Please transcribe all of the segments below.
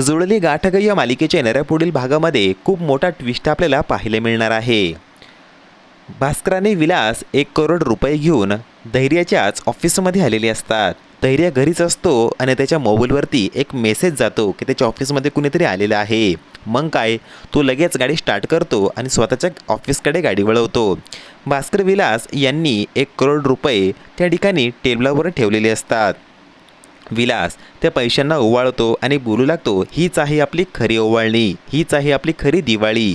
जुळली गाठग या मालिकेच्या येणाऱ्या पुढील भागामध्ये खूप मोठा ट्विस्ट आपल्याला पाहायला मिळणार आहे. भास्कराने विलास एक करोड रुपये घेऊन धैर्याच्याच ऑफिसमध्ये आलेले असतात. धैर्य घरीच असतो आणि त्याच्या मोबाईलवरती एक मेसेज जातो की त्याच्या ऑफिसमध्ये कुणीतरी आलेलं आहे. मग काय? तो लगेच गाडी स्टार्ट करतो आणि स्वतःच्या ऑफिसकडे गाडी वळवतो. भास्कर विलास यांनी एक करोड रुपये त्या ठिकाणी टेबलावर ठेवलेले असतात. विलास त्या पैशांना ओवाळतो आणि बोलू लागतो हीच आहे आपली खरी ओवाळणी हीच आहे आपली खरी दिवाळी.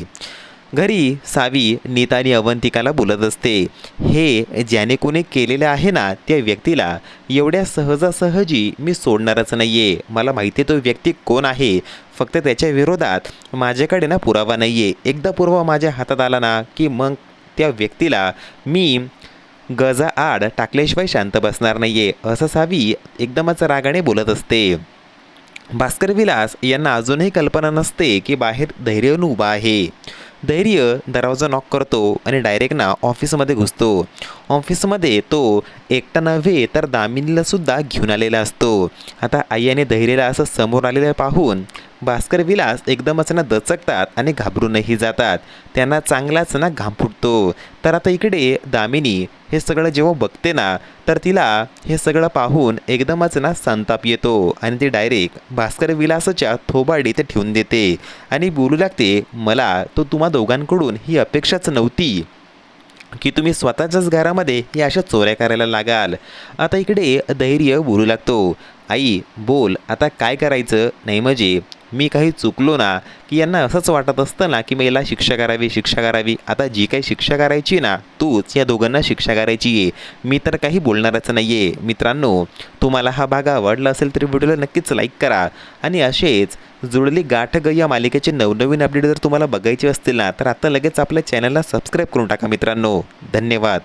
घरी सावी नीता आणि अवंतिकाला बोलत असते हे ज्याने कोणी केलेलं आहे ना त्या व्यक्तीला एवढ्या सहजासहजी मी सोडणारच नाही आहे मला माहिती आहे तो व्यक्ती कोण आहे. फक्त त्याच्या विरोधात माझ्याकडे ना पुरावा नाही आहे एकदा पुरावा माझ्या हातात आला ना की मग त्या व्यक्तीला मी गजा आड टाकल्याशिवाय शांत बसणार नाही आहे असं सावी एकदमच रागाने बोलत असते. भास्कर विलास यांना अजूनही कल्पना नसते की बाहेर धैर्य उभा आहे. धैर्य दरवाजा नॉक करतो आणि डायरेक्ट ना ऑफिसमध्ये घुसतो. ऑफिसमध्ये तो एकटा नव्हे तर दामिनीला सुद्धा घेऊन आलेला असतो. आता आई आणि धैर्यला असं समोर आलेलं पाहून भास्कर विलास एकदमच ना दचकतात आणि घाबरूनही जातात. त्यांना चांगलाच ना घाम फुटतो. तर आता इकडे दामिनी हे सगळं जेव्हा बघते ना तर तिला हे सगळं पाहून एकदमच ना संताप येतो आणि ती डायरेक्ट भास्कर विलासच्या थोबाडी ते ठेवून देते. आणि बोलू लागते मला तो तुम्हा दोघांकडून ही अपेक्षाच नव्हती. की तुम्ही स्वतःच्याच घरामध्ये या अशा चोऱ्या करायला लागाल. आता इकडे धैर्य बोलू लागतो. आई बोल आता काय करायचं? नाही म्हणजे मी काही चुकलो ना की यांना असंच वाटत असतं ना की मी याला शिक्षा करावी शिक्षा करावी. आता जी काही शिक्षा करायची ना तूच या दोघांना शिक्षा करायची आहे. मी तर काही बोलणारच नाही आहे मित्रांनो तुम्हाला हा भाग आवडला असेल तर व्हिडिओला नक्कीच लाईक करा. आणि असेच जुळली गाठ ग या मालिकेचे नवनवीन अपडेट जर तुम्हाला बघायचे असतील ना तर आता लगेच आपल्या चॅनलला सबस्क्राईब करून टाका मित्रांनो. धन्यवाद.